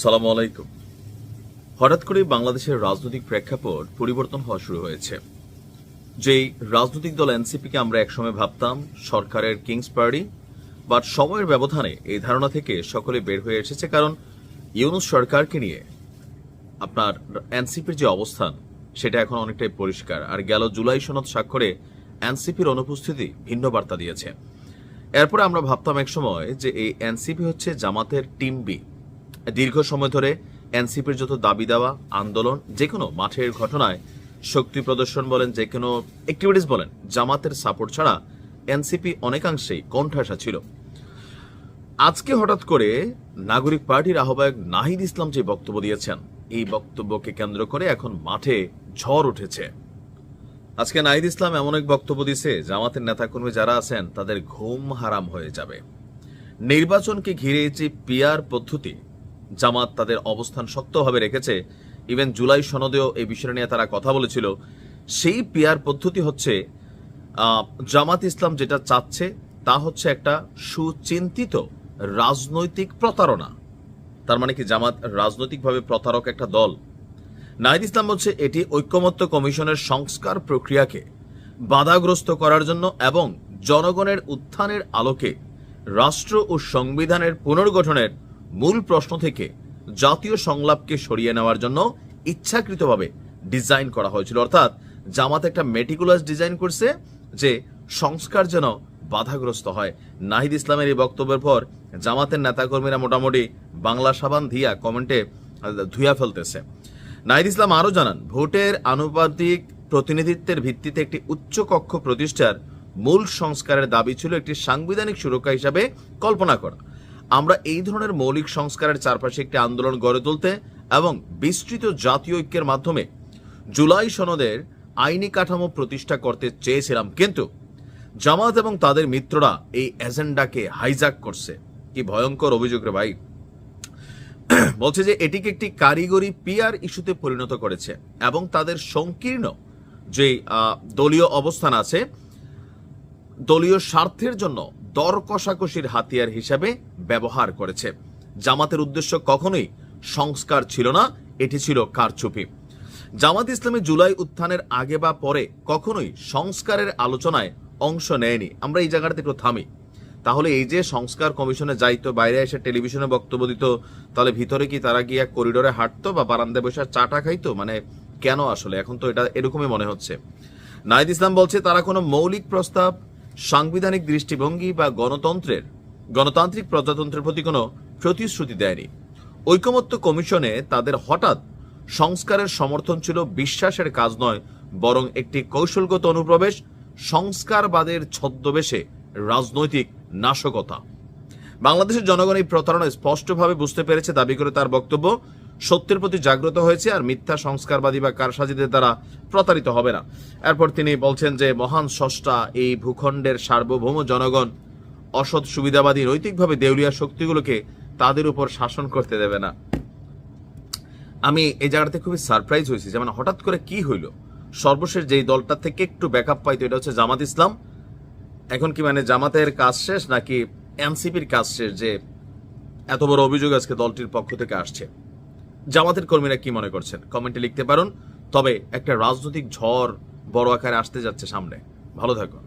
সালাম আলাইকুম। হঠাৎ করে বাংলাদেশের রাজনৈতিক প্রেক্ষাপট পরিবর্তন হওয়া শুরু হয়েছে। যেই রাজনৈতিক দল এনসিপিকে আমরা একসময় ভাবতাম সরকারের কিংস পার্টি, বাট সময়ের ব্যবধানে এই ধারণা থেকে সকলে বের হয়ে এসেছে কারণ ইউনুস সরকারকে নিয়ে আপনার এনসিপির যে অবস্থান, সেটা এখন অনেকটাই পরিষ্কার। আর গেল জুলাই সনদ স্বাক্ষরে এনসিপির অনুপস্থিতি ভিন্ন বার্তা দিয়েছে। এরপরে আমরা ভাবতাম এক সময় যে এই এনসিপি হচ্ছে জামাতের টিম বি। দীর্ঘ সময় ধরে এনসিপির যত দাবি দেওয়া, আন্দোলন যে কোনো মাঠের ঘটনায় শক্তি প্রদর্শন বলেন যে কোনো অ্যাক্টিভিটিস বলেন, জামাতের সাপোর্ট ছাড়া এনসিপি অনেকাংশেই কণ্ঠাসা ছিল। আজকে হঠাৎ করে নাগরিক পার্টির আহ্বায়ক নাহিদ ইসলাম যে বক্তব্য দিয়েছেন, এই বক্তব্যকে কেন্দ্র করে এখন মাঠে ঝড় উঠেছে। আজকে নাহিদ ইসলাম এমন এক বক্তব্য দিছে জামাতের নেতাকর্মী যারা আছেন, তাদের ঘুম হারাম হয়ে যাবে। নির্বাচনকে ঘিরে যে পিয়ার পদ্ধতি জামাত তাদের অবস্থান শক্তভাবে রেখেছে। ইভেন জুলাই সনদেও এই বিষয় নিয়ে তারা কথা বলেছিল। সেই পিয়ার পদ্ধতি হচ্ছে জামাত ইসলাম যেটা চাচ্ছে, তা হচ্ছে একটা সুচিন্তিত রাজনৈতিক প্রতারণা। তার মানে কি জামাত রাজনৈতিকভাবে প্রতারক একটা দল। নাহিদ ইসলাম বলছে, এটি ঐক্যমত্য কমিশনের সংস্কার প্রক্রিয়াকে বাধাগ্রস্ত করার জন্য এবং জনগণের উত্থানের আলোকে রাষ্ট্র ও সংবিধানের পুনর্গঠনের মূল প্রশ্ন থেকে জাতীয় সংলাপকে সরিয়ে নেওয়ার জন্য ইচ্ছাকৃতভাবে ডিজাইন করা হয়েছিল। অর্থাৎ জামাত একটা মেটিকুলাস ডিজাইন করছে যে সংস্কার যেন বাধাগ্রস্ত হয়। নাহিদ ইসলামের এই বক্তব্যের পর জামাতের নেতাকর্মীরা মোটামুটি বাংলা সাবান ধিয়া কমেন্টে ধুইয়া ফেলতেছে। নাহিদ ইসলাম আরও জানান, ভোটের আনুপাতিক প্রতিনিধিত্বের ভিত্তিতে একটি উচ্চ কক্ষ প্রতিষ্ঠার মূল সংস্কারের দাবি ছিল একটি সাংবিধানিক সুরক্ষা হিসাবে কল্পনা করা। আমরা এই ধরনের মৌলিক সংস্কারের চারপাশে একটি আন্দোলন গড়ে তুলতে এবং বিস্তৃত জাতীয় ঐক্যের মাধ্যমে জুলাই সনদের আইনি কাঠামো প্রতিষ্ঠা করতে চেয়েছিলাম, কিন্তু জামাত এবং তাদের মিত্ররা এই এজেন্ডাকে হাইজাক করছে। কি ভয়ঙ্কর অভিযোগ রে ভাই। বলছে যে এটিকে একটি কারিগরি পিয়ার ইস্যুতে পরিণত করেছে এবং তাদের সংকীর্ণ যে দলীয় অবস্থান আছে, দলীয় স্বার্থের জন্য দর কষাকষির হাতিয়ার হিসাবে ব্যবহার করেছে। জামাতের উদ্দেশ্য কখনোই সংস্কার ছিল না, এটি ছিল কারচুপি। জামাত ইসলামী জুলাই উত্থানের আগে বা পরে কখনোই সংস্কারের আলোচনায় অংশ নেয়নি। আমরা এই জায়গাটাতে একটু থামি। তাহলে এই যে সংস্কার কমিশনে যাইতো বাইরে এসে টেলিভিশনে বক্তব্য দিত, তাহলে ভিতরে কি তারা গিয়ে করিডোরে হাঁটতো বা বারান্দায় বসে চাটা খাইতো? মানে কেন আসলে? এখন তো এটা এরকমই মনে হচ্ছে। নাহিদ ইসলাম বলছে, তারা কোনো মৌলিক প্রস্তাব, সাংবিধানিক দৃষ্টিভঙ্গি বা গণতন্ত্রের গণতান্ত্রিক প্রজাতন্ত্রের প্রতি কোনো প্রতিশ্রুতি দেয়নি। ঐকমত্য কমিশনে তাদের হঠাৎ সংস্কারের সমর্থন ছিল বিশ্বাসের কাজ নয়, বরং একটি কৌশলগত অনুপ্রবেশ, সংস্কারবাদের ছদ্মবেশে রাজনৈতিক নাশকতা। বাংলাদেশের জনগণ এই প্রতারণা স্পষ্টভাবে বুঝতে পেরেছে দাবি করে তার বক্তব্য। সত্যের প্রতি জাগ্রত হয়েছে আর মিথ্যা সংস্কারবাদী বা কারসাজিদের দ্বারা প্রতারিত হবে না। এরপর তিনি বলছেন যে, মহান স্রষ্টা এই ভূখণ্ডের সার্বভৌম জনগণ অসৎ সুবিধাবাদী নৈতিকভাবে দেউলিয়া শক্তিগুলোকে তাদের উপর শাসন করতে দেবে না। আমি এই জায়গাটাতে খুবই সারপ্রাইজ হয়েছি, যেমন হঠাৎ করে কি হইল? সর্বশেষ যেই দলটা থেকে একটু ব্যাকআপ পাইতো, এটা হচ্ছে জামাত ইসলাম। এখন কি মানে জামাতের কাজ শেষ নাকি এনসিপির কাজ শেষ যে এত বড় অভিযোগ আজকে দলটির পক্ষ থেকে আসছে? জামাতের কর্মীরা কি মনে করছেন? কমেন্টে লিখতে পারুন। তবে একটা রাজনৈতিক ঝড় বড় আকারে আসতে যাচ্ছে সামনে। ভালো থাকুন।